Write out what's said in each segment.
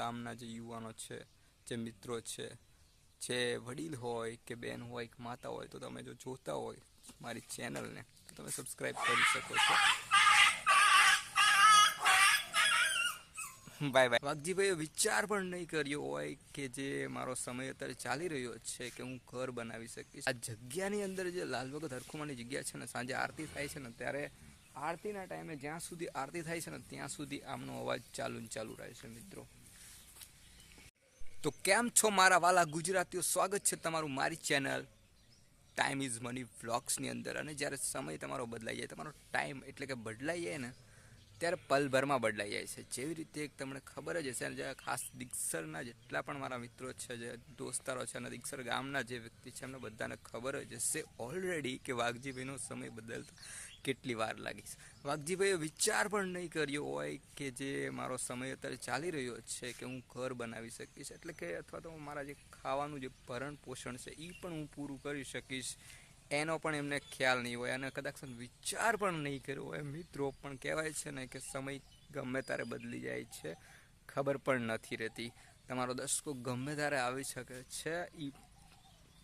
ગામના જે યુવાનો છે, જે મિત્રો છે, જે વડીલ હોય કે બેન હોય, કે માતા હોય, તો તમે જો જોતા હોય મારી ચેનલને, તો તમે સબસ્ક્રાઈબ કરી શકો છો. બાય બાય વાઘજીભાઈએ વિચાર પણ નહીં કર્યો હોય કે જે મારો સમય અત્યારે ચાલી રહ્યો છે કે હું ઘર બનાવી શકીશ. આ જગ્યાની અંદર જે લાલ વખત હરખુમાની જગ્યા છે ને, સાંજે આરતી થાય છે ને, ત્યારે આરતીના ટાઈમે જ્યાં સુધી આરતી થાય છે ને, ત્યાં સુધી આમનો અવાજ ચાલુ ચાલુ રહે છે મિત્રો. તો કેમ છો મારા વાલા ગુજરાતીઓ? સ્વાગત છે તમારું મારી ચેનલ. ટાઈમ ઇઝ મની વ્લોગ્સની અંદર. અને જ્યારે સમય તમારો બદલાઈ જાય, તમારો ટાઈમ એટલે કે બદલાઈ જાય ને ત્યારે પલભરમાં બદલાઈ જાય છે. જેવી રીતે એક તમને ખબર જ હશે, જે ખાસ દિક્ષરના જેટલા પણ મારા મિત્રો છે, જે દોસ્તારો છે, અને દિક્ષર ગામના જે વ્યક્તિ છે, એમને બધાને ખબર જ હશે ઓલરેડી કે વાઘજીભાઈનો સમય બદલતો કેટલી વાર લાગી છે. વાઘજીભાઈએ વિચાર પણ નહીં કર્યો હોય કે જે મારો સમય અત્યારે ચાલી રહ્યો છે, કે હું ઘર બનાવી શકીશ. એટલે કે અથવા તો મારા જે ખાવાનું જે ભરણ પોષણ છે એ પણ હું પૂરું કરી શકીશ. એનો પણ એમને ખ્યાલ નહીં હોય અને કદાચ વિચાર પણ નહીં કર્યો હોય. મિત્રો પણ કહેવાય છે ને કે સમય ગમે ત્યારે બદલી જાય છે. ખબર પણ નથી રહેતી. તમારો દર્શકો ગમે ત્યારે આવી શકે છે એ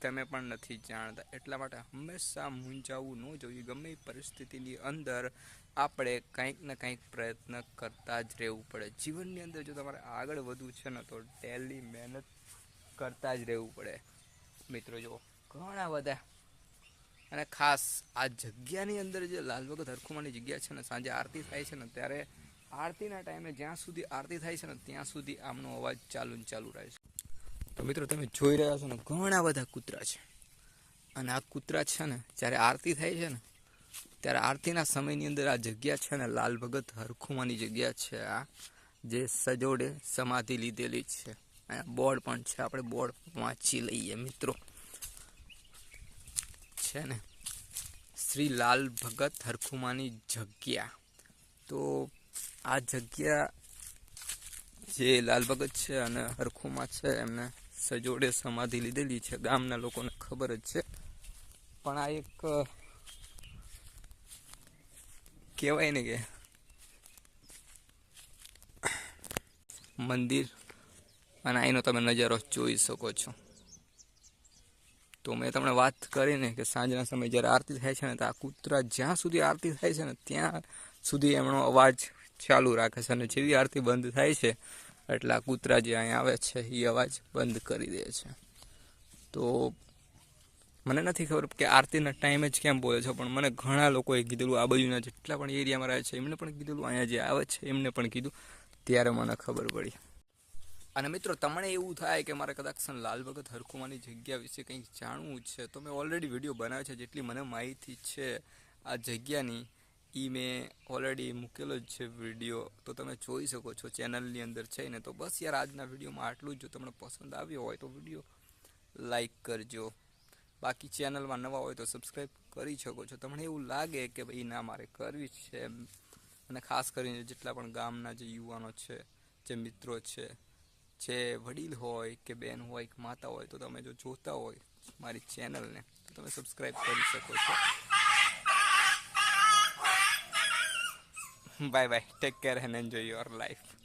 તમે પણ નથી જાણતા. એટલા માટે હંમેશા મૂંઝાવવું ન જોઈએ. ગમે એ પરિસ્થિતિની અંદર આપણે કંઈક ને કંઈક પ્રયત્ન કરતા જ રહેવું પડે. જીવનની અંદર જો તમારે આગળ વધવું છે ને તો ડેલી મહેનત કરતા જ રહેવું પડે. મિત્રો જો ઘણા બધા અને ખાસ આ જગ્યાની અંદર જે લાલભગત હરખુમાની જગ્યા છે ને, સાંજે આરતી થાય છે ને, ત્યારે આરતીના ટાઈમે જ્યાં સુધી આરતી થાય છે ને, ત્યાં સુધી આમનો અવાજ ચાલુ ને ચાલુ રહે છે. તો મિત્રો, તમે જોઈ રહ્યા છો ને, ઘણા બધા કૂતરા છે. અને આ કૂતરા છે ને, જ્યારે આરતી થાય છે ને, ત્યારે આરતીના સમયની અંદર આ જગ્યા છે ને લાલ ભગત હરખુમાની જગ્યા છે આ, જે સજોડે સમાધિ લીધેલી છે. બોર્ડ પણ છે, આપણે બોર્ડ વાંચી લઈએ મિત્રો. છે ને? શ્રી લાલ ભગત હરખુમાની જગ્યા. તો આ જગ્યા જે લાલ ભગત છે અને હરખુમા છે, એમને સજોડે સમાધિ લીધેલી છે. ગામના લોકોને ખબર જ છે. પણ આ એક કહેવાય ને કે મંદિર. અને અહીંનો તમે નજારો જોઈ શકો છો. તો મેં તમને વાત કરીને કે સાંજના સમયે જ્યારે આરતી થાય છે ને તો આ કૂતરા જ્યાં સુધી આરતી થાય છે ને ત્યાં સુધી એમનો અવાજ ચાલુ રાખે છે અને જેવી આરતી બંધ થાય છે એટલે આ કૂતરા જે અહીંયા આવે છે એ અવાજ બંધ કરી દે છે. તો મને નથી ખબર કે આરતીના ટાઈમે જ કેમ બોલે છે, પણ મને ઘણા લોકોએ કીધેલું, આ બાજુના જેટલા પણ એરિયામાં રહે છે, એમને પણ કીધેલું, અહીંયા જે આવે છે એમને પણ કીધું, ત્યારે મને ખબર પડી. અને મિત્રો, તમને એવું થાય કે મારે કદાચ લાલ ભગત હરખુમાની જગ્યા વિશે કંઈક જાણવું છે, તો મેં ઓલરેડી વીડિયો બનાવ્યો છે, જેટલી મને માહિતી છે આ જગ્યાની એ મેં ઓલરેડી મૂકેલો જ છે વીડિયો તો તમે જોઈ શકો છો ચેનલની અંદર છે ને તો બસ યાર, આજના વિડીયોમાં આટલું જ. જો તમને પસંદ આવ્યો હોય તો વીડિયો લાઈક કરજો. બાકી ચેનલમાં નવા હોય તો સબસ્ક્રાઈબ કરી શકો છો. તમને એવું લાગે કે ભાઈ, ના, મારે કરવી છે અને ખાસ કરીને જેટલા પણ ગામના જે યુવાનો છે, જે મિત્રો છે જે વડીલ હોય કે બેન હોય, કે માતા હોય, તો તમે જો જોતા હોય મારી ચેનલને, તો તમે સબસ્ક્રાઈબ કરી શકો છો. Bye bye take care and enjoy your life